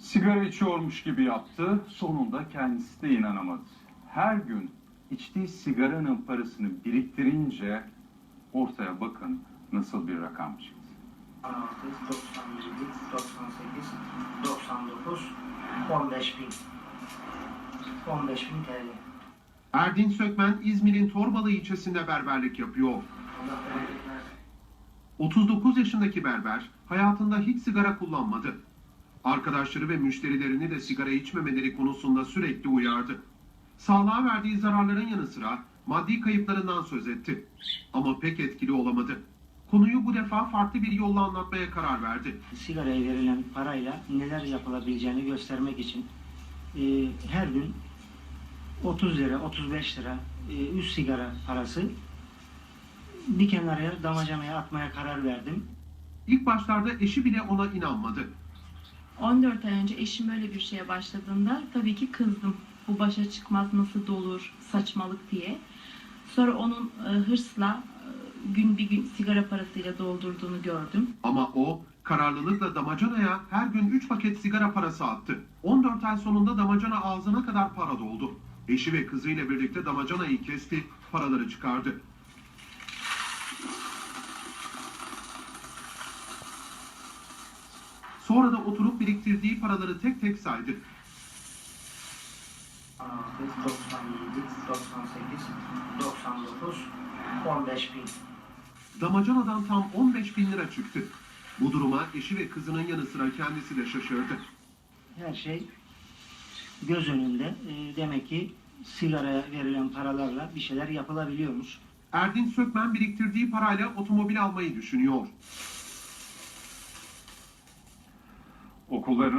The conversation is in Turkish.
Sigara içiyormuş gibi yaptı. Sonunda kendisi de inanamadı. Her gün içtiği sigaranın parasını biriktirince ortaya bakın nasıl bir rakam çıktı. 16, 97, 98, 99, 15 bin. 15 bin TL. Erdin Sökmen İzmir'in Torbalı ilçesinde berberlik yapıyor. Allah bereket versin. 39 yaşındaki berber hayatında hiç sigara kullanmadı. Arkadaşları ve müşterilerini de sigara içmemeleri konusunda sürekli uyardı. Sağlığa verdiği zararların yanı sıra maddi kayıplarından söz etti. Ama pek etkili olamadı. Konuyu bu defa farklı bir yolla anlatmaya karar verdi. Sigaraya verilen parayla neler yapılabileceğini göstermek için e, her gün 30 lira, 35 lira e, üst sigara parası bir kenara damacanaya atmaya karar verdim. İlk başlarda eşi bile ona inanmadı. 14 ay önce eşim böyle bir şeye başladığında tabii ki kızdım. Bu başa çıkmaz nasıl dolur saçmalık diye. Sonra onun e, hırsla e, gün bir gün sigara parasıyla doldurduğunu gördüm. Ama o kararlılıkla damacanaya her gün 3 paket sigara parası attı. 14 ay sonunda damacana ağzına kadar para doldu. Eşi ve kızıyla birlikte damacanayı kesti, paraları çıkardı. Sonra da oturup biriktirdiği paraları tek tek saydı. 16, 97, 98, 99, 15 bin. Damacanadan tam 15 bin lira çıktı. Bu duruma eşi ve kızının yanı sıra kendisi de şaşırdı. Her şey göz önünde. E, demek ki sigaraya verilen paralarla bir şeyler yapılabiliyormuş. Erdin Sökmen biriktirdiği parayla otomobil almayı düşünüyor. Okullarına